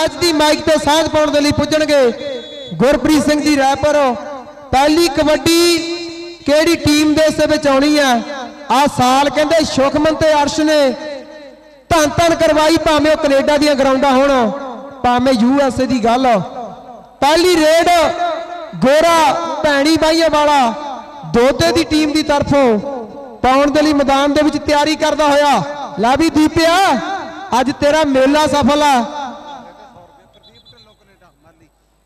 Match ਦੀ mic ਤੇ ਸਾਂਝ ਪਾਉਣ ਦੇ ਲਈ ਪੁੱਜਣਗੇ। ਗੁਰਪ੍ਰੀਤ ਸਿੰਘ ਜੀ ਰੈਪਰ, ਪਹਿਲੀ ਕਬੱਡੀ ਕਿਹੜੀ ਟੀਮ ਦੇ ਹਿੱਸੇ ਵਿੱਚ ਆਉਣੀ ਆ? ਆ ਸਾਲ ਕਹਿੰਦੇ ਸੁਖਮਨ ਤੇ ਅਰਸ਼ ਨੇ। ਧੰਨ ਧੰਨ ਕਰਵਾਈ ਭਾਵੇਂ ਉਹ ਕੈਨੇਡਾ ਦੀਆਂ ਗਰਾਊਂਡਾਂ ਹੋਣ, ਭਾਵੇਂ ਯੂ ਐਸ ਏ ਦੀ ਗੱਲ। ਪਹਿਲੀ ਰੇਡ ਗੋਰਾ ਭੈਣੀ ਬਾਈਆਂ ਵਾਲਾ ਦੋਤੇ ਦੀ ਟੀਮ ਦੀ ਤਰਫੋਂ ਪਾਉਣ ਦੇ ਲਈ ਮੈਦਾਨ ਦੇ ਵਿੱਚ ਤਿਆਰੀ ਕਰਦਾ ਹੋਇਆ। ਲੈ ਵੀ ਦੀਪਿਆ, ਅੱਜ ਤੇਰਾ ਮੇਲਾ ਸਫਲ ਆ।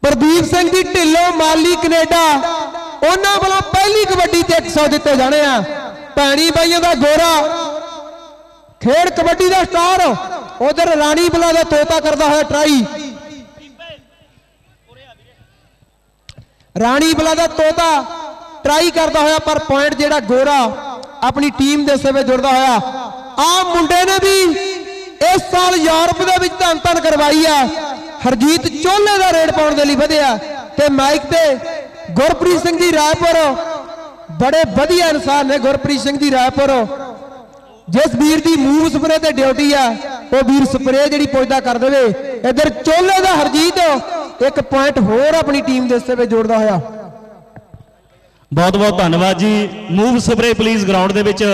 ਪ੍ਰਦੀਪ ਸਿੰਘ ਦੀ ਢਿੱਲੋਂ, ਮਾਲੀ ਕੈਨੇਡਾ। ਉਹਨਾਂ ਵੱਲੋਂ ਪਹਿਲੀ ਕਬੱਡੀ ਤੇ 100 ਦਿੱਤੇ ਜਾਣੇ ਆ। ਭੈਣੀ ਬਾਈਆਂ ਦਾ ਗੋਰਾ। ਖੇਡ ਕਬੱਡੀ ਦਾ ਸਟਾਰ। ਉਧਰ ਰਾਣੀ ਬਲਾ ਦਾ ਤੋਤਾ ਕਰਦਾ ਹੋਇਆ ਟਰਾਈ। ਰਾਣੀ ਬਲਾ ਦਾ ਤੋਤਾ ਟਰਾਈ ਕਰਦਾ ਹੋਇਆ, ਪਰ ਪੁਆਇੰਟ ਜਿਹੜਾ ਗੋਰਾ, ਆਪਣੀ ਟੀਮ ਦੇ ਸੇਵੇ ਜੁੜਦਾ ਹੋਇਆ। ਆ ਮੁੰਡੇ ਨੇ ਵੀ ਇਸ ਸਾਲ ਯੂਰਪ ਦੇ ਵਿੱਚ ਧੰਨ ਧੰਨ ਕਰਵਾਈ ਆ। ਹਰਜੀਤ ਚੋਲੇ ਦਾ ਰੇਡ ਪਾਉਣ ਦੇ ਲਈ ਵਧਿਆ ਤੇ ਮਾਈਕ ਤੇ ਗੁਰਪ੍ਰੀਤ ਸਿੰਘ ਦੀ ਰਾਏਪੁਰ ਬੜੇ ਵਧੀਆ ਇਨਸਾਨ ਨੇ ਗੁਰਪ੍ਰੀਤ ਸਿੰਘ ਦੀ ਰਾਏਪੁਰ ਜਿਸ ਵੀਰ ਦੀ ਮੂਵ ਸਪਰੇ ਤੇ ਡਿਊਟੀ ਆ, ਉਹ ਵੀਰ ਸਪਰੇ ਜਿਹੜੀ ਪੁੱਜਦਾ ਕਰ ਦੇਵੇ। ਇਧਰ ਚੋਲੇ ਦਾ ਹਰਜੀਤ ਇੱਕ ਪੁਆਇੰਟ ਹੋਰ ਆਪਣੀ ਟੀਮ ਦੇ ਹਿੱਸੇ ਵਿੱਚ ਜੋੜਦਾ ਹੋਇਆ। ਬਹੁਤ ਬਹੁਤ ਧੰਨਵਾਦ ਜੀ। ਮੂਵ ਸਪਰੇ ਪਲੀਜ਼ ਗਰਾਊਂਡ ਦੇ ਵਿੱਚ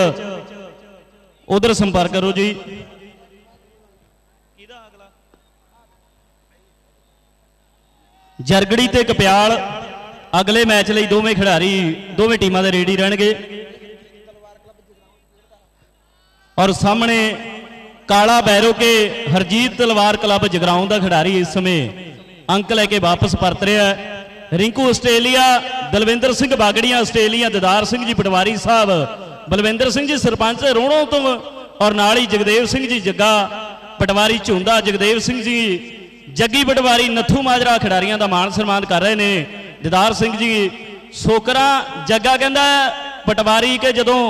ਉਧਰ ਸੰਪਰਕ ਕਰੋ ਜੀ। ਜਰਗੜੀ ਤੇ ਕਪਿਆਲ ਅਗਲੇ ਮੈਚ ਲਈ ਦੋਵੇਂ ਖਿਡਾਰੀ, ਦੋਵੇਂ ਟੀਮਾਂ ਦੇ ਰੈਡੀ ਰਹਿਣਗੇ। ਔਰ ਸਾਹਮਣੇ ਕਾਲਾ ਬੈਰੋ ਕੇ ਹਰਜੀਤ ਤਲਵਾਰ ਕਲੱਬ ਜਗਰਾਉਂ ਦਾ ਖਿਡਾਰੀ ਇਸ ਸਮੇਂ ਅੰਕ ਲੈ ਕੇ ਵਾਪਸ ਪਰਤ ਰਿਹਾ ਹੈ। ਰਿੰਕੂ ਆਸਟ੍ਰੇਲੀਆ, ਦਲਵਿੰਦਰ ਸਿੰਘ ਬਾਗੜੀਆਂ ਆਸਟ੍ਰੇਲੀਆ, ਦਦਾਰ ਸਿੰਘ ਜੀ ਪਟਵਾਰੀ ਸਾਹਿਬ, ਬਲਵਿੰਦਰ ਸਿੰਘ ਜੀ ਸਰਪੰਚ ਰੋਣੋਂ ਤੋਂ ਔਰ ਨਾਲ ਹੀ ਜਗਦੇਵ ਸਿੰਘ ਜੀ ਜੱਗਾ, ਪਟਵਾਰੀ ਝੁੰਦਾ ਜਗਦੇਵ ਸਿੰਘ ਜੀ ਜੱਗੀ ਪਟਵਾਰੀ ਨੱਥੂ ਮਾਜਰਾ ਖਿਡਾਰੀਆਂ ਦਾ ਮਾਣ ਸਨਮਾਨ ਕਰ ਰਹੇ ਨੇ। ਦਦਾਰ ਸਿੰਘ ਜੀ, ਸੋਕਰਾ ਜੱਗਾ ਕਹਿੰਦਾ ਪਟਵਾਰੀ ਕਿ ਜਦੋਂ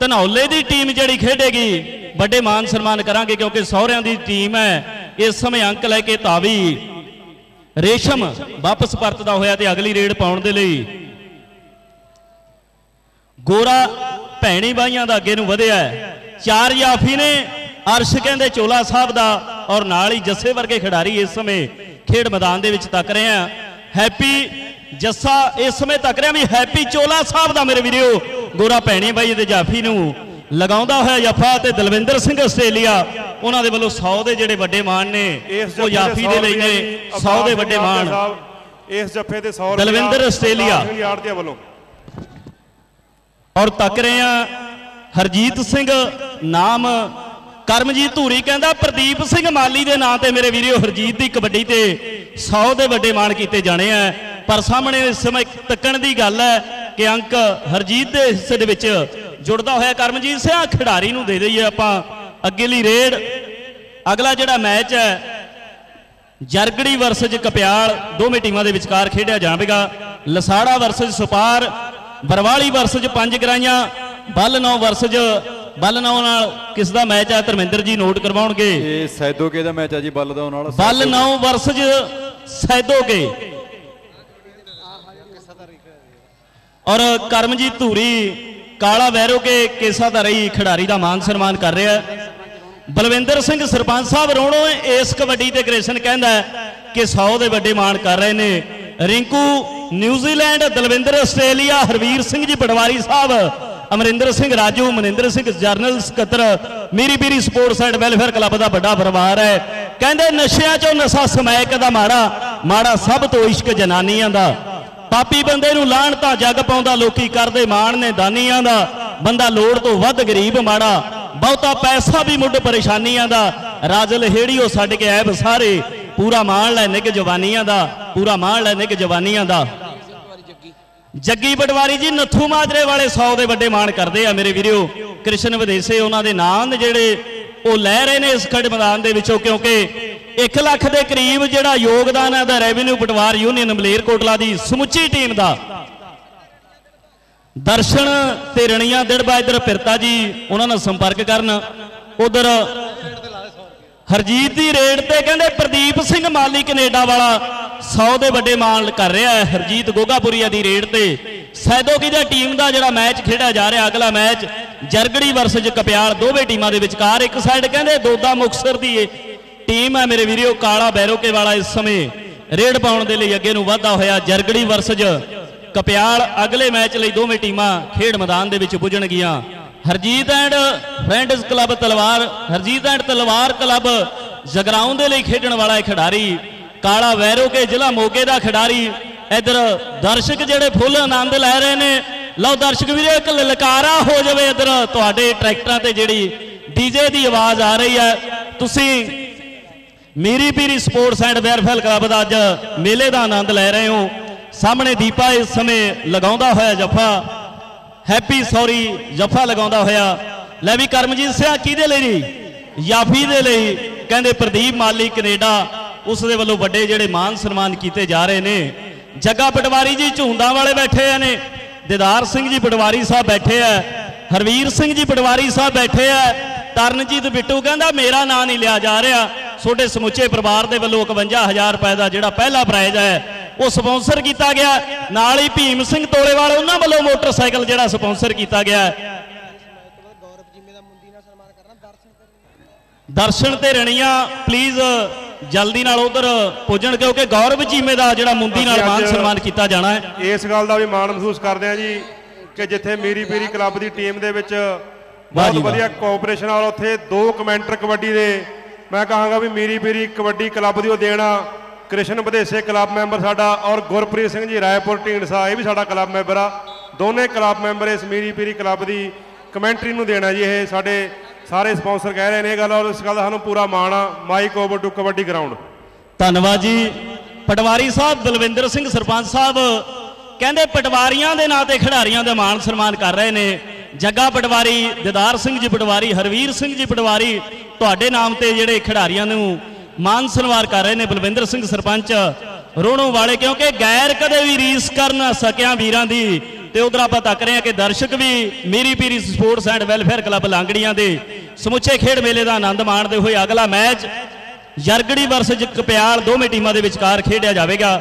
ਧਨੌਲੇ ਦੀ ਟੀਮ ਜਿਹੜੀ ਖੇਡੇਗੀ, ਵੱਡੇ ਮਾਨ ਸਨਮਾਨ ਕਰਾਂਗੇ ਕਿਉਂਕਿ ਸਹੁਰਿਆਂ ਦੀ ਟੀਮ ਹੈ। ਇਸ ਸਮੇਂ ਅੰਕ ਲੈ ਕੇ ਤਾਵੀ ਰੇਸ਼ਮ ਵਾਪਸ ਪਰਤਦਾ ਹੋਇਆ ਤੇ ਅਗਲੀ ਰੇਡ ਪਾਉਣ ਦੇ ਲਈ। ਗੋਰਾ ਭੈਣੀ ਬਾਈਆਂ ਦਾ ਅੱਗੇ ਨੂੰ ਵਧਿਆ ਚਾਰ ਜਾਫੀ ਨੇ, ਅਰਸ਼ ਕਹਿੰਦੇ ਚੋਲਾ ਸਾਹਿਬ ਦਾ ਔਰ ਨਾਲ ਹੀ ਜੱਸੇ ਵਰਗੇ ਖਿਡਾਰੀ ਇਸ ਸਮੇਂ ਖੇਡ ਮੈਦਾਨ ਦੇ ਵਿੱਚ ਤੱਕ ਰਹੇ ਆ। ਹੈਪੀ ਜੱਸਾ ਇਸ ਸਮੇਂ ਤੱਕ ਰਿਹਾ ਵੀ ਹੈਪੀ ਚੋਲਾ ਸਾਹਿਬ ਦਾ ਮੇਰੇ ਵੀਰੋ ਗੋਰਾ ਭੈਣੀ ਬਾਈ ਦੇ ਜਾਫੀ ਨੂੰ ਲਗਾਉਂਦਾ ਹੋਇਆ ਜਫਾ ਤੇ ਦਲਵਿੰਦਰ ਸਿੰਘ ਆਸਟ੍ਰੇਲੀਆ ਉਹਨਾਂ ਦੇ ਵੱਲੋਂ 100 ਦੇ ਜਿਹੜੇ ਵੱਡੇ ਮਾਣ ਨੇ ਉਹ ਜੱਫੇ ਦੇ ਲਈ ਨੇ 100 ਦੇ ਵੱਡੇ ਮਾਣ। ਇਸ ਜੱਫੇ ਦੇ 100 ਦਲਵਿੰਦਰ ਆਸਟ੍ਰੇਲੀਆ। ਵੱਲੋਂ। ਔਰ ਤੱਕ ਰਹੇ ਆ ਹਰਜੀਤ ਸਿੰਘ ਨਾਮ ਕਰਮਜੀਤ ਧੂਰੀ ਕਹਿੰਦਾ, ਪ੍ਰਦੀਪ ਸਿੰਘ ਮਾਲੀ ਦੇ ਨਾਂ ਤੇ ਮੇਰੇ ਵੀਰੋ ਹਰਜੀਤ ਦੀ ਕਬੱਡੀ ਤੇ 100 ਦੇ ਵੱਡੇ ਮਾਣ ਕੀਤੇ ਜਾਣੇ ਆ। ਪਰ ਸਾਹਮਣੇ ਇਸ ਸਮੇਂ ਤੱਕਣ ਦੀ ਗੱਲ ਹੈ ਕਿ ਅੰਕ ਹਰਜੀਤ ਦੇ ਹਿੱਸੇ ਦੇ ਵਿੱਚ ਜੁੜਦਾ ਹੋਇਆ ਕਰਮਜੀਤ ਸਿੰਘ ਖਿਡਾਰੀ ਨੂੰ ਦੇ ਦਈਏ ਆਪਾਂ ਅੱਗੇਲੀ ਰੇਡ। ਅਗਲਾ ਜਿਹੜਾ ਮੈਚ ਹੈ, ਜਰਗੜੀ ਵਰਸਜ ਕਪਿਆਲ ਦੋਵੇਂ ਟੀਮਾਂ ਦੇ ਵਿਚਕਾਰ ਖੇਡਿਆ ਜਾਵੇਗਾ। ਲਸਾੜਾ ਵਰਸਜ ਸੁਪਾਰ, ਬਰਵਾਲੀ ਵਰਸਜ ਪੰਜ ਗਰਾਈਆਂ ਬੱਲ ਨੌ ਵਰਸਜ ਬੱਲ ਨੌ ਨਾਲ ਕਿਸ ਦਾ ਮੈਚ ਹੈ ਧਰਮਿੰਦਰ ਜੀ ਨੋਟ ਕਰਵਾਉਣਗੇ। ਇਹ ਸੈਦੋਕੇ ਦਾ ਮੈਚ ਆ ਜੀ ਬੱਲ ਦਾ ਨਾਲ। ਬੱਲ ਨੌ ਵਰਸਜ ਸੈਦੋਗੇ ਔਰ ਕਰਮਜੀਤ ਧੂਰੀ ਕਾਲਾ ਵੈਰੋਕੇ ਕੇਸਾ ਦਾ ਰਹੀ ਖਿਡਾਰੀ ਦਾ ਮਾਨ ਸਨਮਾਨ ਕਰ ਰਿਹਾ ਹੈ। ਬਲਵਿੰਦਰ ਸਿੰਘ ਸਰਪੰਚ ਸਾਹਿਬ ਰੋਣੋ ਇਸ ਕਬੱਡੀ ਤੇ ਕ੍ਰਿਸ਼ਨ ਕਹਿੰਦਾ ਕਿ 100 ਦੇ ਵੱਡੇ ਮਾਣ ਕਰ ਰਹੇ ਨੇ। Rinku New Zealand Dalvinder Australia Harvir Singh ji ਪਟਵਾਰੀ ਸਾਹਿਬ। ਅਮਰਿੰਦਰ ਸਿੰਘ ਰਾਜੂ, ਮਨਿੰਦਰ ਸਿੰਘ ਜਰਨਲ ਸਕੱਤਰ Miri Piri sports and welfare club ਦਾ ਵੱਡਾ ਪਰਿਵਾਰ ਹੈ। ਕਹਿੰਦੇ ਨਸ਼ਿਆਂ ਚੋਂ ਨਸ਼ਾ ਸਮੈਕ ਦਾ ਮਾੜਾ ਮਾੜਾ ਸਭ ਤੋਂ ਇਸ਼ਕ ਜਨਾਨੀਆਂ ਦਾ। ਪਾਪੀ ਬੰਦੇ ਨੂੰ ਲਾਣ ਤਾਂ ਜੱਗ ਪਾਉਂਦਾ, ਲੋਕੀ ਕਰਦੇ ਮਾਣ ਨੇ ਦਾਨੀਆਂ ਦਾ। ਬੰਦਾ ਲੋੜ ਤੋਂ ਵੱਧ ਗਰੀਬ ਮਾੜਾ, ਬਹੁਤਾ ਪੈਸਾ ਵੀ ਮੁੱਢ ਪਰੇਸ਼ਾਨੀਆਂ ਦਾ। ਰਾਜਲ ਹੇੜੀਓ ਛੱਡ ਕੇ ਐਬ ਸਾਰੇ ਪੂਰਾ ਮਾਣ ਲੈ ਨਿਕ ਜਵਾਨੀਆਂ ਦਾ, ਪੂਰਾ ਮਾਣ ਲੈ ਨਿਕ ਜਵਾਨੀਆਂ ਦਾ। ਜੱਗੀ ਪਟਵਾਰੀ ਜੀ, ਨੱਥੂ ਮਾਜਰੇ ਵਾਲੇ 100 ਦੇ ਵੱਡੇ ਮਾਣ ਕਰਦੇ ਆ ਮੇਰੇ ਵੀਰੋ। ਕ੍ਰਿਸ਼ਨ ਵਿਦੇਸੇ ਉਹਨਾਂ ਦੇ ਨਾਂ ਨੇ ਜਿਹੜੇ ਉਹ ਲੈ ਰਹੇ ਨੇ ਇਸ ਖੜ ਮੈਦਾਨ ਦੇ ਵਿੱਚੋਂ, ਕਿਉਂਕਿ 1 ਲੱਖ ਦੇ ਕਰੀਬ ਜਿਹੜਾ ਯੋਗਦਾਨ ਹੈ ਦਾ ਰੈਵਨਿਊ ਪਟਵਾਰ ਯੂਨੀਅਨ ਮਲੇਰਕੋਟਲਾ ਦੀ ਸਮੁੱਚੀ ਟੀਮ ਦਾ। ਦਰਸ਼ਨ ਤੇ ਰਣੀਆਂ ਦਿੜਬਾ ਇਧਰ ਪਿਰਤਾ ਜੀ, ਉਹਨਾਂ ਨਾਲ ਸੰਪਰਕ ਕਰਨ। ਉਧਰ ਹਰਜੀਤ ਦੀ ਰੇਡ ਤੇ ਕਹਿੰਦੇ ਪ੍ਰਦੀਪ ਸਿੰਘ ਮਾਲੀ ਕੈਨੇਡਾ ਵਾਲਾ 100 ਦੇ ਵੱਡੇ ਮਾਣ ਕਰ ਰਿਹਾ ਹੈ, ਹਰਜੀਤ ਗੋਗਾਪੁਰੀਆ ਦੀ ਰੇਡ ਤੇ। ਸੈਦੋਕੀ ਦੀ ਟੀਮ ਦਾ ਜਿਹੜਾ ਮੈਚ ਖੇਡਿਆ ਜਾ ਰਿਹਾ, ਅਗਲਾ ਮੈਚ ਜਰਗੜੀ ਵਰਸਜ ਕਪਿਆਲ, ਦੋਵੇਂ ਟੀਮਾਂ ਦੇ ਵਿਚਕਾਰ। ਇੱਕ ਸਾਈਡ ਕਹਿੰਦੇ ਦੋਦਾ ਮੁਕਸਰ ਦੀ ਟੀਮ ਹੈ ਮੇਰੇ ਵੀਰੋ, ਕਾਲਾ ਬੈਰੋਕੇ ਵਾਲਾ ਇਸ ਸਮੇਂ ਰੇਡ ਪਾਉਣ ਦੇ ਲਈ ਅੱਗੇ ਨੂੰ ਵਾਧਾ ਹੋਇਆ। ਜਰਗੜੀ ਵਰਸਜ ਕਪਿਆਲ ਅਗਲੇ ਮੈਚ ਲਈ ਦੋਵੇਂ ਟੀਮਾਂ ਖੇਡ ਮੈਦਾਨ ਦੇ ਵਿੱਚ ਪੁੱਜਣਗੀਆਂ। Harjeet and friends club Talwar, Harjeet and Talwar club Jagraon ਦੇ ਲਈ ਖੇਡਣ ਵਾਲਾ ਇਹ ਖਿਡਾਰੀ, ਕਾਲਾ ਵੈਰੋ ਕੇ ਜ਼ਿਲ੍ਹਾ ਮੋਗੇ ਦਾ ਖਿਡਾਰੀ, ਇਧਰ ਦਰਸ਼ਕ ਜਿਹੜੇ ਫੁੱਲ ਆਨੰਦ ਲੈ ਰਹੇ ਨੇ। ਲਓ ਦਰਸ਼ਕ ਵੀਰੇ, ਇੱਕ ਲਲਕਾਰਾ ਹੋ ਜਾਵੇ ਇਧਰ ਤੁਹਾਡੇ ਟਰੈਕਟਰਾਂ ਤੇ ਜਿਹੜੀ ਡੀਜੇ ਦੀ ਆਵਾਜ਼ ਆ ਰਹੀ ਹੈ। ਤੁਸੀਂ Miri Piri sports and welfare club ਦਾ ਅੱਜ ਮੇਲੇ ਦਾ ਆਨੰਦ ਲੈ ਰਹੇ ਹੋ। ਸਾਹਮਣੇ ਦੀਪਾ ਇਸ ਸਮੇਂ ਲਗਾਉਂਦਾ ਹੋਇਆ ਜੱਫਾ। ਹੈਪੀ ਸੌਰੀ ਜਫਾ ਲਗਾਉਂਦਾ ਹੋਇਆ। ਲੈ ਵੀ ਕਰਮਜੀਤ ਸਿਆ ਕਿਹਦੇ ਲਈ ਜੀ ਯਾਫੀ ਦੇ ਲਈ। ਕਹਿੰਦੇ ਪ੍ਰਦੀਪ ਮਾਲੀ ਕੈਨੇਡਾ, ਉਸ ਦੇ ਵੱਲੋਂ ਵੱਡੇ ਜਿਹੜੇ ਮਾਨ ਸਨਮਾਨ ਕੀਤੇ ਜਾ ਰਹੇ ਨੇ। ਜੱਗਾ ਪਟਵਾਰੀ ਜੀ ਝੁੰਦਾਂ ਵਾਲੇ ਬੈਠੇ ਨੇ। ਦਿਦਾਰ ਸਿੰਘ ਜੀ ਪਟਵਾਰੀ ਸਾਹਿਬ ਬੈਠੇ ਆ। ਹਰਵੀਰ ਸਿੰਘ ਜੀ ਪਟਵਾਰੀ ਸਾਹਿਬ ਬੈਠੇ ਆ। ਤਰਨਜੀਤ ਬਿੱਟੂ ਕਹਿੰਦਾ ਮੇਰਾ ਨਾਂ ਨਹੀਂ ਲਿਆ ਜਾ ਰਿਹਾ। ਤੁਹਾਡੇ ਸਮੁੱਚੇ ਪਰਿਵਾਰ ਦੇ ਵੱਲੋਂ 51000 ਰੁਪਏ ਦਾ ਜਿਹੜਾ ਪਹਿਲਾ ਪ੍ਰਾਈਜ਼ ਹੈ ਉਹ ਸਪਾਂਸਰ ਕੀਤਾ ਗਿਆ ਨਾਲ ਹੀ ਭੀਮ ਸਿੰਘ ਤੋਲੇਵਾਲ ਉਹਨਾਂ ਵੱਲੋਂ ਮੋਟਰਸਾਈਕਲ ਜਿਹੜਾ ਸਪਾਂਸਰ ਕੀਤਾ ਗਿਆ। ਦਰਸ਼ਨ ਤੇ ਰਣੀਆਂ ਪਲੀਜ਼ ਜਲਦੀ ਨਾਲ ਉਧਰ ਪੁੱਜਣ ਕਿਉਂਕਿ ਗੌਰਵ ਚੀਮੇ ਦਾ ਜਿਹੜਾ ਮੁੰਦੀ ਨਾਲ ਮਾਨ ਸਨਮਾਨ ਕੀਤਾ ਜਾਣਾ ਹੈ ਇਸ ਗੱਲ ਦਾ ਵੀ ਮਾਣ ਮਹਿਸੂਸ ਕਰਦੇ ਆ ਜੀ ਕਿ ਜਿੱਥੇ ਮੀਰੀ ਪੀਰੀ ਕਲੱਬ ਦੀ ਟੀਮ ਦੇ ਵਿੱਚ ਬਹੁਤ। ਵਧੀਆ ਕੋਆਪਰੇਸ਼ਨ ਔਰ ਉੱਥੇ ਦੋ ਕਮੈਂਟਰ ਕਬੱਡੀ ਦੇ ਮੈਂ ਕਹਾਂਗਾ ਵੀ ਮੀਰੀ ਪੀਰੀ ਕਬੱਡੀ ਕਲੱਬ ਦੀ ਉਹ ਦੇਣਾ ਕ੍ਰਿਸ਼ਨ ਵਿਦੇਸ਼ੇ ਕਲੱਬ ਮੈਂਬਰ ਸਾਡਾ ਔਰ ਗੁਰਪ੍ਰੀਤ ਸਿੰਘ ਜੀ ਰਾਏਪੁਰ ਢੀਂਡਸਾ ਇਹ ਵੀ ਸਾਡਾ ਕਲੱਬ ਮੈਂਬਰ ਆ। ਦੋਨੇ ਕਲੱਬ ਮੈਂਬਰ ਇਸ ਮੀਰੀ ਪੀਰੀ ਕਲੱਬ ਦੀ ਕਮੈਂਟਰੀ ਨੂੰ ਦੇਣਾ ਜੀ, ਇਹ ਸਾਡੇ ਸਾਰੇ ਸਪਾਂਸਰ ਕਹਿ ਰਹੇ ਨੇ ਇਹ ਗੱਲ ਔਰ ਇਸ ਗੱਲ ਦਾ ਸਾਨੂੰ ਪੂਰਾ ਮਾਣ ਆ। Mike over to kabaddi ground. ਧੰਨਵਾਦ ਜੀ। ਪਟਵਾਰੀ ਸਾਹਿਬ ਦਲਵਿੰਦਰ ਸਿੰਘ ਸਰਪੰਚ ਸਾਹਿਬ ਕਹਿੰਦੇ ਪਟਵਾਰੀਆਂ ਦੇ ਨਾਂ ਤੇ ਖਿਡਾਰੀਆਂ ਦਾ ਮਾਣ ਸਨਮਾਨ ਕਰ ਰਹੇ ਨੇ। ਜੱਗਾ ਪਟਵਾਰੀ, ਦਿਦਾਰ ਸਿੰਘ ਜੀ ਪਟਵਾਰੀ, ਹਰਵੀਰ ਸਿੰਘ ਜੀ ਪਟਵਾਰੀ, ਤੁਹਾਡੇ ਨਾਮ ਤੇ ਜਿਹੜੇ ਖਿਡਾਰੀਆਂ ਨੂੰ ਮਾਨ ਸਨਵਾਰ ਕਰ ਰਹੇ ਨੇ ਬਲਵਿੰਦਰ ਸਿੰਘ ਸਰਪੰਚ। ਰੋਣੋ ਵਾਲੇ ਕਿਉਂਕਿ ਗੈਰ ਕਦੇ ਵੀ ਰੀਸ ਕਰ ਨਾ ਸਕਿਆ ਵੀਰਾਂ ਦੀ। ਤੇ ਉਧਰ ਆਪਾਂ ਤੱਕ ਰਹੇ ਹਾਂ ਕਿ ਦਰਸ਼ਕ ਵੀ Miri Piri sports and welfare club Langrian ਦੇ ਸਮੁੱਚੇ ਖੇਡ ਮੇਲੇ ਦਾ ਆਨੰਦ ਮਾਣਦੇ ਹੋਏ ਅਗਲਾ ਮੈਚ ਯਰਗੜੀ ਵਰਸਜ ਕਪਿਆਲ ਦੋਵੇਂ ਟੀਮਾਂ ਦੇ ਵਿਚਕਾਰ ਖੇਡਿਆ ਜਾਵੇਗਾ।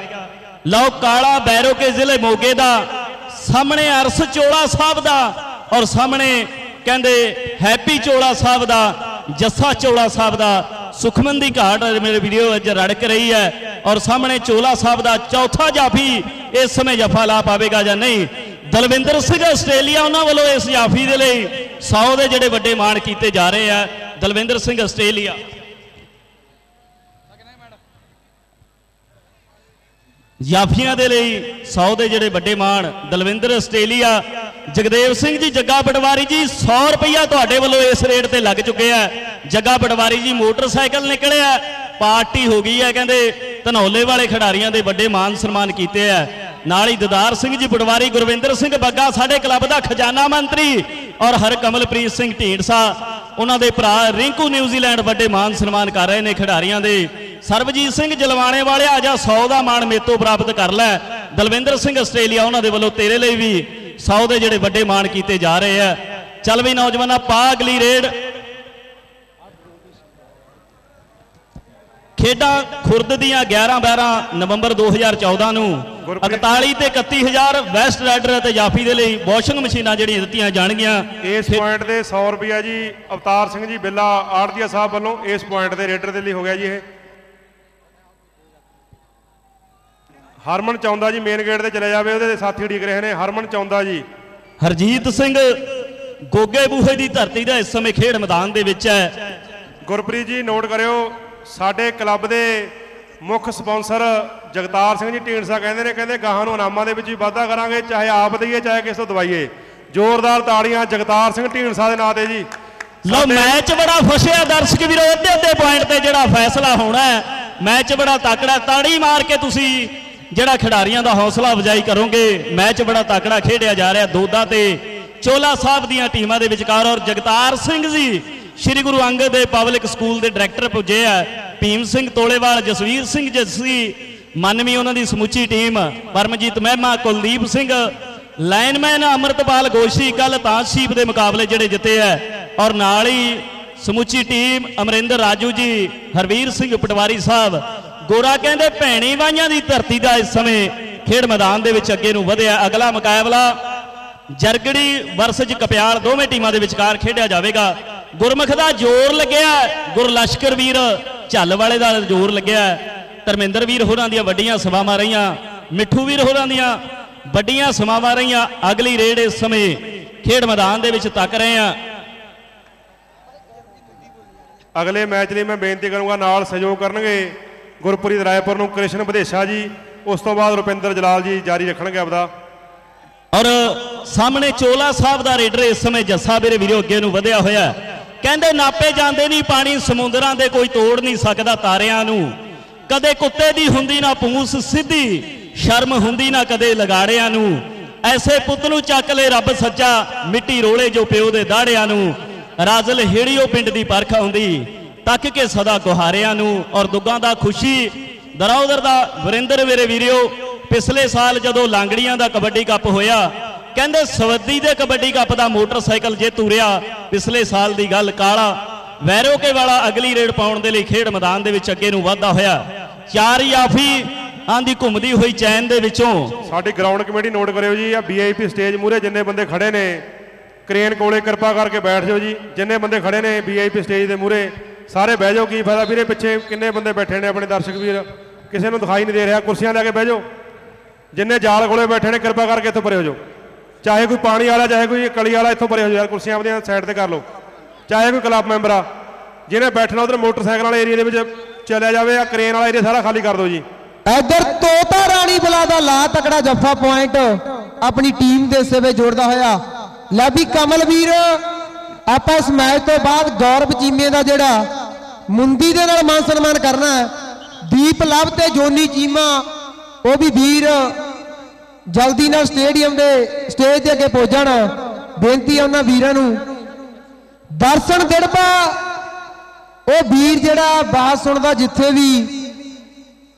ਲਓ, ਕਾਲਾ ਬੈਰੋਕੇ ਜ਼ਿਲ੍ਹੇ ਮੋਗੇ ਦਾ, ਸਾਹਮਣੇ ਅਰਸ ਚੋਲਾ ਸਾਹਿਬ ਦਾ ਔਰ ਸਾਹਮਣੇ ਕਹਿੰਦੇ ਹੈਪੀ ਚੋਲਾ ਸਾਹਿਬ ਦਾ, ਜੱਸਾ ਚੋਲਾ ਸਾਹਿਬ ਦਾ ਸੁਖਮਨ ਦੀ ਘਾਟ ਮੇਰੇ ਵੀਡੀਓ ਅੱਜ ਰੜਕ ਰਹੀ ਹੈ ਔਰ ਸਾਹਮਣੇ ਚੋਲਾ ਸਾਹਿਬ ਦਾ ਚੌਥਾ ਜਾਫੀ ਇਸ ਸਮੇਂ ਜਫਾ ਲਾ ਪਾਵੇਗਾ ਜਾਂ ਨਹੀਂ? ਦਲਵਿੰਦਰ ਸਿੰਘ ਆਸਟ੍ਰੇਲੀਆ ਉਹਨਾਂ ਵੱਲੋਂ ਇਸ ਜਾਫੀ ਦੇ ਲਈ 100 ਦੇ ਜਿਹੜੇ ਵੱਡੇ ਮਾਣ ਕੀਤੇ ਜਾ ਰਹੇ ਆ। ਦਲਵਿੰਦਰ ਸਿੰਘ ਆਸਟ੍ਰੇਲੀਆ। ਜਾਫੀਆਂ ਦੇ ਲਈ 100 ਦੇ ਜਿਹੜੇ ਵੱਡੇ ਮਾਣ ਦਲਵਿੰਦਰ ਆਸਟ੍ਰੇਲੀਆ ਜਗਦੇਵ ਸਿੰਘ ਜੀ, ਜੱਗਾ ਪਟਵਾਰੀ ਜੀ 100 ਰੁਪਇਆ ਤੁਹਾਡੇ ਵੱਲੋਂ ਇਸ ਰੇਟ ਤੇ ਲੱਗ ਚੁੱਕਿਆ ਹੈ ਜੱਗਾ ਪਟਵਾਰੀ ਜੀ, ਮੋਟਰਸਾਈਕਲ ਨਿਕਲਿਆ, ਪਾਰਟੀ ਹੋ ਗਈ ਹੈ ਕਹਿੰਦੇ ਧਨੌਲੇ ਵਾਲੇ ਖਿਡਾਰੀਆਂ ਦੇ ਵੱਡੇ ਮਾਨ ਸਨਮਾਨ ਕੀਤੇ ਆ। ਨਾਲ ਹੀ ਦਦਾਰ ਸਿੰਘ ਜੀ, ਪਟਵਾਰੀ ਗੁਰਵਿੰਦਰ ਸਿੰਘ ਬੱਗਾ, ਸਾਡੇ ਕਲੱਬ ਦਾ ਖਜ਼ਾਨਾ ਮੰਤਰੀ ਔਰ ਹਰਕਮਲਪ੍ਰੀਤ ਸਿੰਘ ਢੀਂਡਸਾ, ਉਹਨਾਂ ਦੇ ਭਰਾ ਰਿੰਕੂ ਨਿਊਜ਼ੀਲੈਂਡ ਵੱਡੇ ਮਾਨ ਸਨਮਾਨ ਕਰ ਰਹੇ ਨੇ ਖਿਡਾਰੀਆਂ ਦੇ। ਸਰਬਜੀਤ ਸਿੰਘ ਜਲਵਾਣੇ ਵਾਲੇ, ਆ ਜਾ 100 ਦਾ ਮਾਣ ਮੇਤੋਂ ਪ੍ਰਾਪਤ ਕਰ ਲੈ। ਦਲਵਿੰਦਰ ਸਿੰਘ ਆਸਟ੍ਰੇਲੀਆ, ਉਹਨਾਂ ਦੇ ਵੱਲੋਂ ਤੇਰੇ ਲਈ ਵੀ 100 ਦੇ ਜਿਹੜੇ ਵੱਡੇ ਮਾਣ ਕੀਤੇ ਜਾ ਰਹੇ ਆ। ਚੱਲ ਵੀ ਨੌਜਵਾਨਾਂ ਪਾ ਅਗਲੀ ਰੇਡ। ਖੇਡਾਂ ਖੁਰਦ ਦੀਆਂ 11 12 ਨਵੰਬਰ 2014 ਨੂੰ ਗੁਰਪ੍ਰੀਤ- 41 ਤੇ 31000 ਵੈਸਟ ਰਾਈਡਰ ਅਤੇ ਜਾਫੀ ਦੇ ਲਈ ਵਾਸ਼ਿੰਗ ਮਸ਼ੀਨਾਂ ਜਿਹੜੀਆਂ ਦਿੱਤੀਆਂ ਜਾਣਗੀਆਂ। ਇਸ ਪੁਆਇੰਟ ਦੇ 100 ਰੁਪਿਆ ਜੀ ਅਵਤਾਰ ਸਿੰਘ ਜੀ ਬਿੱਲਾ ਆੜਦੀਆ ਸਾਹਿਬ ਵੱਲੋਂ ਇਸ ਪੁਆਇੰਟ ਦੇ ਰੇਡਰ ਦੇ ਲਈ ਹੋ ਗਿਆ ਜੀ ਇਹ। ਹਰਮਨ ਚੌਂਦਾ ਜੀ ਮੇਨ ਗੇਟ ਤੇ ਚਲੇ ਜਾਵੇ ਉਹਦੇ ਸਾਥੀ ਉਡੀਕ ਰਹੇ ਨੇ। ਹਰਮਨ ਚੌਂਦਾ ਜੀ। ਹਰਜੀਤ ਸਿੰਘ ਗੋਗੇ ਬੂਹੇ ਦੀ ਧਰਤੀ ਦਾ ਇਸ ਸਮੇਂ ਖੇਡ ਮੈਦਾਨ ਦੇ ਵਿੱਚ ਹੈ। ਗੁਰਪ੍ਰੀਤ ਜੀ ਨੋਟ ਕਰਿਓ ਸਾਡੇ ਕਲੱਬ ਦੇ ਮੁੱਖ ਸਪਾਂਸਰ ਜਗਤਾਰ ਸਿੰਘ ਜੀ ਢੀਂਡਸਾ ਕਹਿੰਦੇ ਨੇ ਕਹਿੰਦੇ ਗਾਹਾਂ ਨੂੰ ਇਨਾਮਾਂ ਦੇ ਵਿੱਚ ਵੀ ਵਾਧਾ ਕਰਾਂਗੇ ਚਾਹੇ ਆਪ ਦਈਏ ਚਾਹੇ ਕਿਸੇ ਤੋਂ ਦਵਾਈਏ। ਜ਼ੋਰਦਾਰ ਤਾੜੀਆਂ ਜਗਤਾਰ ਸਿੰਘ ਢੀਂਡਸਾ ਦੇ ਨਾਂ ਤੇ ਜੀ। ਲੋ ਸਾਡੇ- ਮੈਚ ਬੜਾ ਫਸਿਆ ਦਰਸ਼ਕ ਵੀਰੋ ਅੱਧੇ ਅੱਧੇ ਪੁਆਇੰਟ ਤੇ ਜਿਹੜਾ ਫੈਸਲਾ ਹੋਣਾ ਹੈ ਮੈਚ ਬੜਾ ਤਕੜਾ ਤਾੜੀ ਮਾਰ ਕੇ ਤੁਸੀਂ ਜਿਹੜਾ ਖਿਡਾਰੀਆਂ ਦਾ ਹੌਸਲਾ ਅਫਜ਼ਾਈ ਕਰੋਗੇ, ਮੈਚ ਬੜਾ ਤਕੜਾ ਖੇਡਿਆ ਜਾ ਰਿਹਾ ਦੋਦਾ ਤੇ। ਚੋਲਾ ਸਾਹਿਬ ਦੀਆਂ ਟੀਮਾਂ ਦੇ ਵਿਚਕਾਰ ਔਰ ਜਗਤਾਰ ਸਿੰਘ ਜੀ, ਸ੍ਰੀ ਗੁਰੂ ਅੰਗਦ ਦੇਵ ਪਬਲਿਕ ਸਕੂਲ ਦੇ ਡਾਇਰੈਕਟਰ ਪੁੱਜੇ ਆ। ਭੀਮ ਸਿੰਘ ਤੋਲੇਵਾਲ, ਜਸਵੀਰ ਸਿੰਘ ਜੱਸੀ, ਮਨਵੀ ਉਹਨਾਂ ਦੀ ਸਮੁੱਚੀ ਟੀਮ, ਪਰਮਜੀਤ ਮਹਿਮਾ, ਕੁਲਦੀਪ ਸਿੰਘ, ਲਾਈਨਮੈਨ ਅਮਰਤਪਾਲ ਗੋਸ਼ੀ ਕੱਲ ਤਾਂਸ਼ੀਪ ਦੇ ਮੁਕਾਬਲੇ ਜਿਹੜੇ ਜਿੱਤੇ ਆ। ਔਰ ਨਾਲ ਹੀ ਸਮੁੱਚੀ ਟੀਮ ਅਮਰਿੰਦਰ ਰਾਜੂ ਜੀ, ਹਰਵੀਰ ਸਿੰਘ ਪਟਵਾਰੀ ਸਾਹਿਬ ਗੋਰਾ ਕਹਿੰਦੇ ਭੈਣੀ ਵਾਈਆਂ ਦੀ ਧਰਤੀ ਦਾ ਇਸ ਸਮੇਂ ਖੇਡ ਮੈਦਾਨ ਦੇ ਵਿੱਚ ਅੱਗੇ ਨੂੰ ਵਧਿਆ। ਅਗਲਾ ਮੁਕਾਬਲਾ ਜਰਗੜੀ ਵਰਸਜ ਕਪਿਆਲ, ਦੋਵੇਂ ਟੀਮਾਂ ਦੇ ਵਿਚਕਾਰ ਖੇਡਿਆ ਜਾਵੇਗਾ। ਗੁਰਮੁਖ ਦਾ ਜ਼ੋਰ ਲੱਗਿਆ। ਗੁਰਲਸ਼ਕਰ ਵੀਰ ਝੱਲ ਵਾਲੇ ਦਾ ਜ਼ੋਰ ਲੱਗਿਆ। ਧਰਮਿੰਦਰ ਵੀਰ ਹੋਰਾਂ ਦੀਆਂ ਵੱਡੀਆਂ ਸਭਾਵਾਂ ਰਹੀਆਂ। ਮਿੱਠੂ ਵੀਰ ਹੋਰਾਂ ਦੀਆਂ ਵੱਡੀਆਂ ਸਭਾਵਾਂ ਰਹੀਆਂ। ਅਗਲੀ ਰੇਡ ਇਸ ਸਮੇਂ ਖੇਡ ਮੈਦਾਨ ਦੇ ਵਿੱਚ ਤੱਕ ਰਹੇ ਆ। ਅਗਲੇ ਮੈਚ ਲਈ ਮੈਂ ਬੇਨਤੀ ਕਰੂੰਗਾ, ਨਾਲ ਸਹਿਯੋਗ ਕਰਨਗੇ। ਗੁਰਪ੍ਰੀਤ ਰਾਏਪੁਰ ਨੂੰ ਕ੍ਰਿਸ਼ਨ ਵਧੇਸ਼ਾ ਜੀ, ਉਸ ਤੋਂ ਬਾਅਦ ਰੁਪਿੰਦਰ ਜਲਾਲ ਜੀ ਜਾਰੀ ਰੱਖਣਗੇ ਆਪਦਾ। ਔਰ ਸਾਹਮਣੇ ਚੋਲਾ ਸਾਹਿਬ ਦਾ ਰੇਡਰ ਇਸ ਸਮੇਂ ਜੱਸਾ ਵੀਰੇ ਵੀਰੋ ਅੱਗੇ ਨੂੰ ਵਧਿਆ ਹੋਇਆ ਕਹਿੰਦੇ ਨਾਪੇ ਜਾਂਦੇ ਨਹੀਂ ਪਾਣੀ, ਸਮੁੰਦਰਾਂ ਦੇ ਕੋਈ ਤੋੜ ਨਹੀਂ ਸਕਦਾ ਤਾਰਿਆਂ ਨੂੰ। ਕਦੇ ਕੁੱਤੇ ਦੀ ਹੁੰਦੀ ਨਾ ਪੂੰਸ ਸਿੱਧੀ, ਸ਼ਰਮ ਹੁੰਦੀ ਨਾ ਕਦੇ ਲਗਾੜਿਆਂ ਨੂੰ। ਐਸੇ ਪੁੱਤ ਨੂੰ ਚੱਕ ਲੈ ਰੱਬ ਸੱਚਾ, ਮਿੱਟੀ ਰੋਲੇ ਜੋ ਪਿਓ ਦੇ ਦਾੜਿਆਂ ਨੂੰ। ਰਾਜ਼ਲ ਹੇੜੀਓ ਪਿੰਡ ਦੀ ਪਰਖ ਹੁੰਦੀ ਤੱਕ ਕੇ ਸਦਾ ਗੁਹਾਰਿਆਂ ਨੂੰ ਔਰ ਦੁੱਗਾਂ ਦਾ ਖੁਸ਼ੀ। ਦਰੌਦਰ ਦਾ ਵਰਿੰਦਰ ਵੀਰੇ ਵੀਰਿਓ, ਪਿਛਲੇ ਸਾਲ ਜਦੋਂ ਲਾਂਗੜੀਆਂ ਦਾ ਕਬੱਡੀ ਕੱਪ ਹੋਇਆ, ਕਹਿੰਦੇ ਸਵੱਦੀ ਦੇ ਕਬੱਡੀ ਕੱਪ ਦਾ ਮੋਟਰਸਾਈਕਲ ਜੇ ਤੁਰਿਆ, ਪਿਛਲੇ ਸਾਲ ਦੀ ਗੱਲ ਕਾਲਾ। ਵੈਰੋਕੇ ਵਾਲਾ ਅਗਲੀ ਰੇਡ ਪਾਉਣ ਦੇ ਲਈ ਖੇਡ ਮੈਦਾਨ ਦੇ ਵਿੱਚ ਅੱਗੇ ਨੂੰ ਵਾਧਾ ਹੋਇਆ। ਚਾਰ ਯਾਫੀ ਆਂਦੀ ਘੁੰਮਦੀ ਹੋਈ ਚੈਨ ਦੇ ਵਿੱਚੋਂ। ਸਾਡੀ ਗਰਾਊਂਡ ਕਮੇਟੀ ਨੋਟ ਕਰਿਓ ਜੀ ਆ ਵੀਆਈਪੀ ਸਟੇਜ ਮੂਰੇ ਜਿੰਨੇ ਬੰਦੇ ਖੜੇ ਨੇ, ਕ੍ਰੇਨ ਕੋਲੇ ਕਿਰਪਾ ਕਰਕੇ ਬੈਠ ਜਾਓ ਜੀ, ਜਿੰਨੇ ਬੰਦੇ ਖੜੇ ਨੇ ਵੀਆਈਪੀ ਸਟੇਜ ਦੇ ਮੂਰੇ ਸਾਰੇ ਬਹਿ ਜਾਓ, ਕੀ ਫਾਇਦਾ ਵੀਰੇ? ਪਿੱਛੇ ਕਿੰਨੇ ਬੰਦੇ ਬੈਠੇ ਨੇ ਆਪਣੇ ਦਰਸ਼ਕ ਵੀਰ? ਕਿਸੇ ਨੂੰ ਦਿਖਾਈ ਨਹੀਂ ਦੇ ਰਿਹਾ, ਕੁਰਸੀਆਂ ਲੈ ਕੇ ਬਹਿ ਜਾਓ। ਜਿੰਨੇ ਜਾਲ ਕੋਲੇ ਬੈਠੇ ਨੇ, ਕਿਰਪਾ ਕਰਕੇ ਇੱਥੋਂ ਪਰੇ ਹੋ ਜਾਓ। ਚਾਹੇ ਕੋਈ ਪਾਣੀ ਵਾਲਾ, ਚਾਹੇ ਕੋਈ ਕਲੀ ਵਾਲਾ, ਇੱਥੋਂ ਪਰੇ ਹੋ ਜਾਓ ਯਾਰ, ਕੁਰਸੀਆਂ ਆਪਣੀਆਂ ਸਾਈਡ ਤੇ ਕਰ ਲਓ। ਚਾਹੇ ਕੋਈ ਕਲੱਬ ਮੈਂਬਰ ਆ, ਜਿਹਨੇ ਬੈਠਣਾ ਉਧਰ ਮੋਟਰਸਾਈਕਲ ਵਾਲੇ ਏਰੀਆ ਦੇ ਵਿੱਚ ਚਲਿਆ ਜਾਵੇ ਆ ਕ੍ਰੇਨ ਵਾਲਾ ਏਰੀਆ ਸਾਰਾ ਖਾਲੀ ਕਰ ਦਿਓ ਜੀ। ਇੱਧਰ ਤੋਤਾ ਰਾਣੀ ਬਲਾ ਦਾ ਲਾ ਤਕੜਾ ਜੱਫਾ ਪੁਆਇੰਟ ਆਪਣੀ ਟੀਮ ਦੇ ਸੇਵੇ ਜੋੜਦਾ ਹੋਇਆ। ਲੈ ਵੀ ਕਮਲ ਵੀਰ ਆਪਾਂ ਇਸ ਮੈਚ ਤੋਂ ਬਾਅਦ ਗੌਰਵ ਚੀਮੇ ਦਾ ਜਿਹੜਾ ਮੁੰਦੀ ਦੇ ਨਾਲ ਮਾਨ ਸਨਮਾਨ ਕਰਨਾ ਹੈ, ਦੀਪ ਲਵ ਤੇ ਜੋਨੀ ਚੀਮਾ, ਉਹ ਵੀ ਵੀਰ ਜਲਦੀ ਨਾਲ ਸਟੇਡੀਅਮ ਦੇ ਸਟੇਜ ਦੇ ਅੱਗੇ ਪਹੁੰਚਣ। ਬੇਨਤੀ ਆ ਉਹਨਾਂ ਵੀਰਾਂ ਨੂੰ। ਦਰਸ਼ਨ ਦਿੜਬਾ ਉਹ ਵੀਰ ਜਿਹੜਾ ਬਾਤ ਸੁਣਦਾ ਜਿੱਥੇ ਵੀ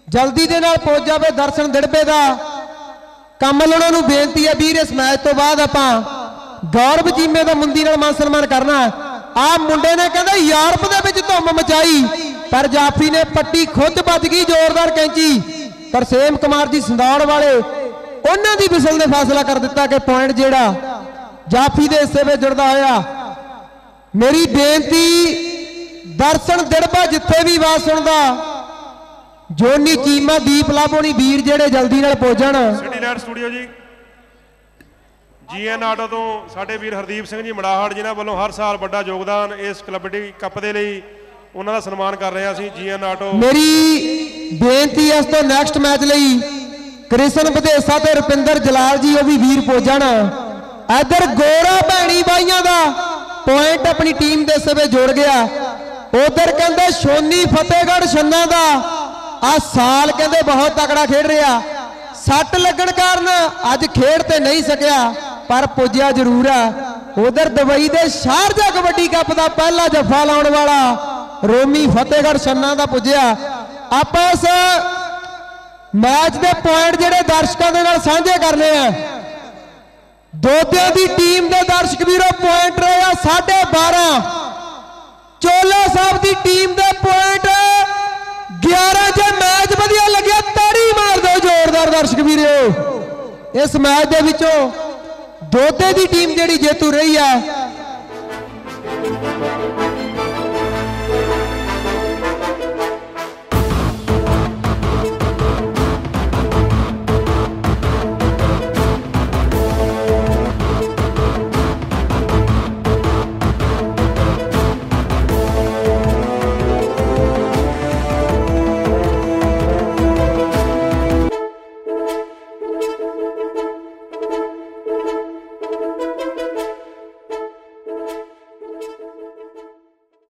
ਜਲਦੀ ਦੇ ਨਾਲ ਪਹੁੰਚ ਜਾਵੇ ਦਰਸ਼ਨ ਦਿੜਬੇ ਦਾ। ਕਮਲ ਉਹਨਾਂ ਨੂੰ ਬੇਨਤੀ ਹੈ ਵੀਰ, ਇਸ ਮੈਚ ਤੋਂ ਬਾਅਦ ਆਪਾਂ ਗੌਰਵ ਜੀਮੇ ਦਾ ਮੁੰਦੀ ਨਾਲ ਮਾਨ ਸਨਮਾਨ ਕਰਨਾ। ਆ ਮੁੰਡੇ ਨੇ ਕਹਿੰਦਾ, ਯੂਰਪ ਦੇ ਵਿੱਚ ਧੁੰਮ ਮਚਾਈ, ਪਰ ਜਾਫੀ ਨੇ ਪੱਟੀ ਖੁਦ ਵੱਜ ਗਈ ਜ਼ੋਰਦਾਰ ਕੈਂਚੀ। ਤਰਸੇਮ ਕੁਮਾਰ ਜੀ ਸੰਦੌੜ ਵਾਲੇ, ਉਹਨਾਂ ਦੀ ਵਿਸਲ ਨੇ ਫੈਸਲਾ ਕਰ ਦਿੱਤਾ ਕਿ ਪੁਆਇੰਟ ਜਿਹੜਾ ਜਾਫੀ ਦੇ ਹਿੱਸੇ ਵਿੱਚ ਜੁੜਦਾ ਹੋਇਆ। ਮੇਰੀ ਬੇਨਤੀ, ਦਰਸ਼ਨ ਦਿੜਬਾ ਜਿੱਥੇ ਵੀ ਆਵਾਜ਼ ਸੁਣਦਾ ਜੋਨੀ ਚੀਮਾ ਦੀਪ ਲਾਭੋਣੀ ਵੀਰ ਜਿਹੜੇ ਜਲਦੀ ਨਾਲ ਪਹੁੰਚਣ। City land studio ji. GN auto ਤੋਂ ਸਾਡੇ ਵੀਰ ਹਰਦੀਪ ਸਿੰਘ ਜੀ ਮੜਾਹੜ, ਜਿਨ੍ਹਾਂ ਵੱਲੋਂ ਹਰ ਸਾਲ ਵੱਡਾ ਯੋਗਦਾਨ ਇਸ ਕਬੱਡੀ ਕੱਪ ਦੇ ਲਈ ਉਹਨਾਂ ਦਾ ਸਨਮਾਨ ਕਰ ਰਹੇ ਹਾਂ ਅਸੀਂ। ਜੀਐਨ ਆਟੋ ਮੇਰੀ ਬੇਨਤੀ ਇਸ ਤੋਂ ਨੈਕਸਟ ਮੈਚ ਲਈ ਕ੍ਰਿਸ਼ਨ ਵਿਦੇਸਾ ਤੇ ਰੁਪਿੰਦਰ ਜਲਾਲ ਜੀ, ਉਹ ਵੀ ਵੀਰ ਪਹੁੰਚਣ ਇੱਧਰ ਗੋਰਾ ਭੈਣੀ ਬਾਈਆਂ ਦਾ ਪੁਆਇੰਟ ਆਪਣੀ ਟੀਮ ਦੇ ਸਵੇ ਜੋੜ ਗਿਆ। ਉਧਰ ਕਹਿੰਦੇ ਸ਼ੋਨੀ ਫਤਿਹਗੜ੍ਹ ਛੰਨਾ ਦਾ ਆ ਸਾਲ ਕਹਿੰਦੇ ਬਹੁਤ ਤਕੜਾ ਖੇਡ ਰਿਹਾ। ਸੱਟ ਲੱਗਣ ਕਾਰਨ ਅੱਜ ਖੇਡ ਤੇ ਨਹੀਂ ਸਕਿਆ। ਪਰ ਪੁੱਜਿਆ ਜ਼ਰੂਰ ਆ। ਉਧਰ ਦੁਬਈ ਦੇ ਸ਼ਾਰਜਾ ਕਬੱਡੀ ਕੱਪ ਦਾ ਪਹਿਲਾ ਜੱਫਾ ਲਾਉਣ ਵਾਲਾ ਰੋਮੀ ਫਤਿਹਗੜ੍ਹ ਛੰਨਾ ਦਾ ਪੁੱਜਿਆ। ਆਪਾਂ ਇਸ ਮੈਚ ਦੇ ਪੁਆਇੰਟ ਜਿਹੜੇ ਦਰਸ਼ਕਾਂ ਦੇ ਨਾਲ ਸਾਂਝੇ ਕਰਨੇ ਆ। ਦੋਦਿਆਂ ਦੀ ਟੀਮ ਦੇ ਦਰਸ਼ਕ ਵੀਰੋ, ਪੁਆਇੰਟ ਰਹੇ ਆ 12.5 ਚੋਲਾ ਸਾਹਿਬ ਦੀ ਟੀਮ ਦੇ ਪੁਆਇੰਟ। 11 ਜੇ ਮੈਚ ਵਧੀਆ ਲੱਗਿਆ, ਤਾੜੀ ਮਾਰ ਦਿਓ ਜ਼ੋਰਦਾਰ ਦਰਸ਼ਕ ਵੀਰੋ। ਇਸ ਮੈਚ ਦੇ ਵਿੱਚੋਂ ਦੋਦੇ ਦੀ ਟੀਮ ਜਿਹੜੀ ਜੇਤੂ ਰਹੀ ਆ